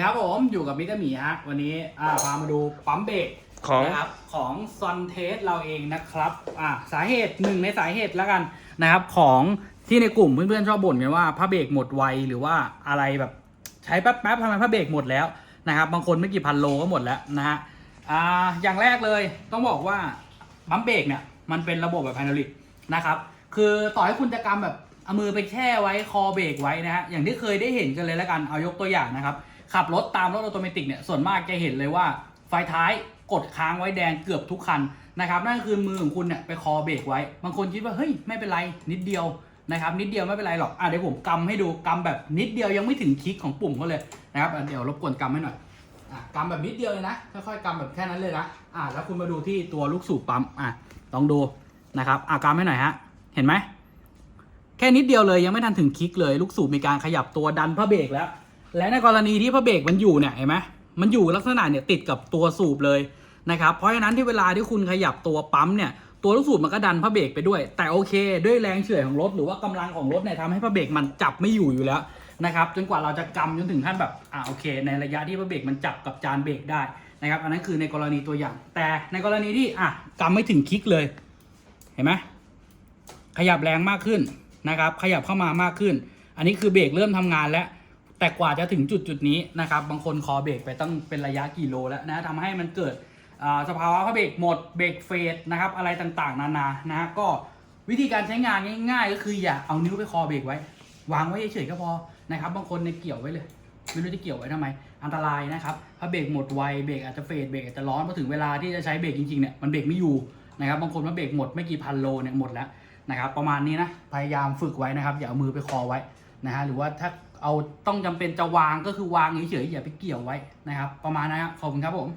ครับผมอยู่กับมิสเตอร์หมีฮะวันนี้อ่าพามาดูปั๊มเบรกของนะครับของซอนเทสเราเองนะครับอ่าสาเหตุหนึ่งในสาเหตุแล้วกันนะครับของที่ในกลุ่มเพื่อนๆชอบบ่นกันว่าผ้าเบรกหมดไวหรือว่าอะไรแบบใช้แป๊บๆทำไมผ้าเบรกหมดแล้วนะครับบางคนไม่กี่พันโลก็หมดแล้วนะฮะอ่าอย่างแรกเลยต้องบอกว่าปั๊มเบรกเนี่ยมันเป็นระบบแบบไฮดรอลิกนะครับคือต่อให้คุณจะกำแบบเอามือไปแช่ไว้คอเบรกไว้นะฮะอย่างที่เคยได้เห็นกันเลยแล้วกันเอายกตัวอย่างนะครับ ขับรถตามรถออโตเมติกเนี่ยส่วนมากจะเห็นเลยว่าไฟท้ายกดค้างไว้แดงเกือบทุกคันนะครับนั่นคือมือของคุณเนี่ยไปคอเบรกไว้ บางคนคิดว่าเฮ้ยไม่เป็นไรนิดเดียวนะครับนิดเดียวไม่เป็นไรหรอกอะเดี๋ยวผมกำให้ดูกำแบบนิดเดียวยังไม่ถึงคลิกของปุ่มเขาเลยนะครับเดี๋ยวรบกวนกำให้หน่อยอะกำแบบนิดเดียวเลยนะค่อยๆกำแบบแค่นั้นเลยนะอะแล้วคุณมาดูที่ตัวลูกสูบปั๊มอะลองดูนะครับอะกำให้หน่อยฮะเห็นไหมแค่นิดเดียวเลยยังไม่ทันถึงคลิกเลย ลูกสูบมีการขยับตัวดันพระเบรกแล้ว และในกรณีที่พระเบรกมันอยู่เนี่ยเห็นไหมมันอยู่ลักษณะเนี่ยติดกับตัวสูบเลยนะครับ เพราะฉะนั้นที่เวลาที่คุณขยับตัวปั๊มเนี่ยตัวลูกสูบมันก็ดันพระเบรกไปด้วย แต่โอเค ด้วยแรงเฉื่อยของรถหรือว่ากำลังของรถเนี่ยทำให้พระเบรกมันจับไม่อยู่อยู่แล้วนะครับจนกว่าเราจะกำจนถึงขั้นแบบอ่าโอเค ในระยะที่พระเบรกมันจับกับจานเบรกได้นะครับอันนั้นคือในกรณีตัวอย่าง แต่ในกรณีที่อะกำไม่ถึงคลิกเลย เห็นไหมขยับแรงมากขึ้นนะครับ ขยับเข้ามามากขึ้น อันนี้คือเบรกเริ่มทำงานแล้ว แต่กว่าจะถึงจุดจุดนี้นะครับ บางคนคอเบรกไปต้องเป็นระยะกี่โลแล้วนะทำให้มันเกิดสภาวะพระเบรกหมดเบรกเฟดนะครับ อะไรต่างๆ นานานะฮะก็วิธีการใช้งานง่าย ๆ ก็คืออย่าเอานิ้วไปคอเบรกไว้ วางไว้เฉยๆก็พอนะครับ บางคนในยเกี่ยวไว้เลย ไม่รู้จะเกี่ยวไว้ทำไม อันตรายนะครับถ้าเบรกหมดไวเบรกอาจจะเฟดเบรกอาจจะร้อนพอถึงเวลาที่จะใช้เบรกจริงๆเนี่ยมันเบรกไม่อยู่นะครับบางคนว่าเบรกหมดไม่กี่พันโลเนี่ยหมดแล้วนะครับประมาณนี้นะพยายามฝึกไว้นะครับอย่าเอามือไปคอไว้ นะฮะหรือว่าถ้าเอาต้องจำเป็นจะวางก็คือวางเฉยๆอย่าไปเกี่ยวไว้นะครับ ประมาณนั้ครับขอบคุณครับผม